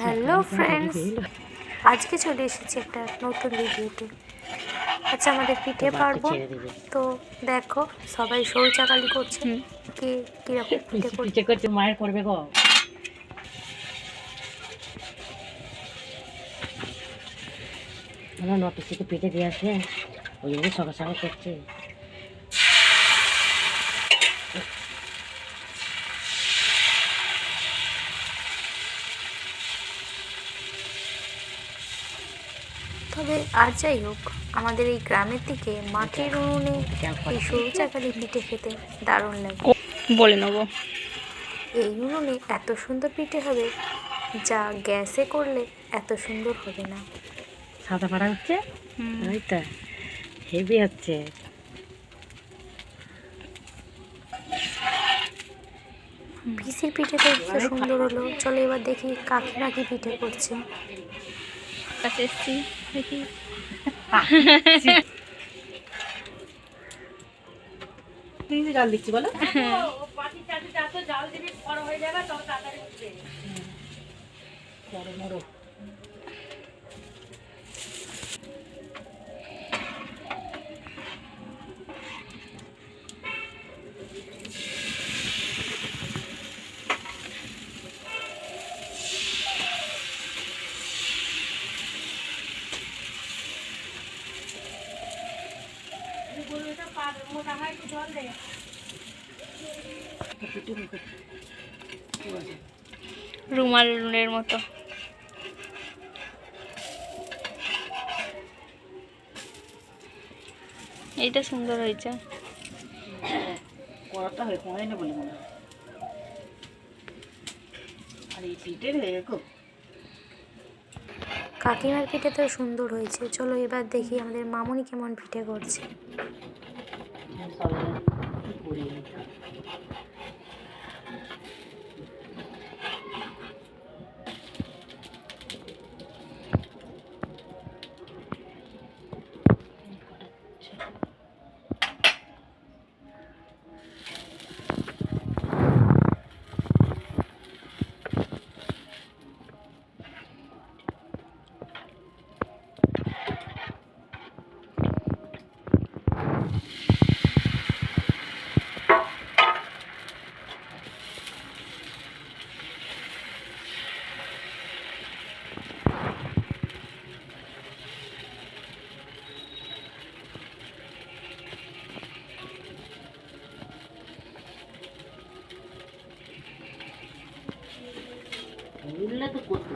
Hello friends আজকে চলে এসেছি একটা নতুন ভিডিওতে আচ্ছা আমাদের পিঠে পারব? তো দেখো সবাই শৌচাকালি করছে। কে কীরকম পিঠে করছে? পিঠে করছে মায়ের করবে গো। আমার নটা থেকে পেটে দিয়ে আসে ওই জন্য সকাল সকাল করছে। তবে আর যাই হোক আমাদের এই গ্রামের দিকে মাটির উনুনে এই শৌচাকালি পিঠে খেতে দারুণ লাগে। বলে নেব। এই উনুনে এত সুন্দর পিঠে হবে যা গ্যাসে করলে এত সুন্দর হবে না। সাদা পাড়া হচ্ছে? ওই তো হেভি হচ্ছে। পিসির পিঠে তো এত সুন্দর হলো। চলো এবার দেখি কাকিমা কি পিঠে করছে। কাছে এসছি। দেখি। তুই জাল দিচ্ছি বলো। রুমাল রুলের মতো এইটা সুন্দর হয়েছে কড়াটা হয়ে পড়ে না বলে মনে হয় আর এই পিঠের হয়ে খুব কাকিমার পিঠে তো সুন্দর হয়েছে। চলো এবার দেখি আমাদের মামুনি কেমন পিঠে করছে। উঠলে তো করতে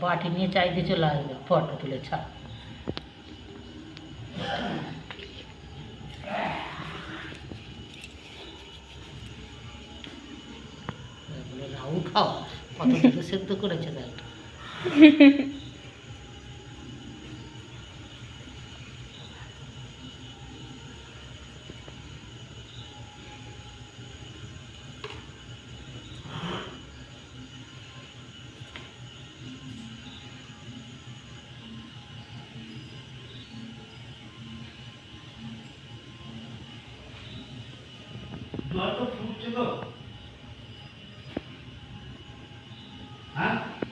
বাটি নিয়ে চাইতে চলে আসবে ফটো তুলে ছাড় খাও কত সেদ্ধ করেছে দেখ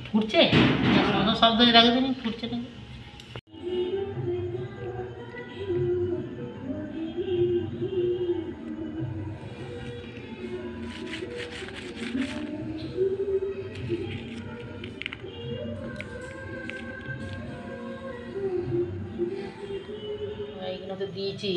ফুটছে? কোনো শব্দ রাখবে না ফুটছে না এইগুলো তো দিয়েছি।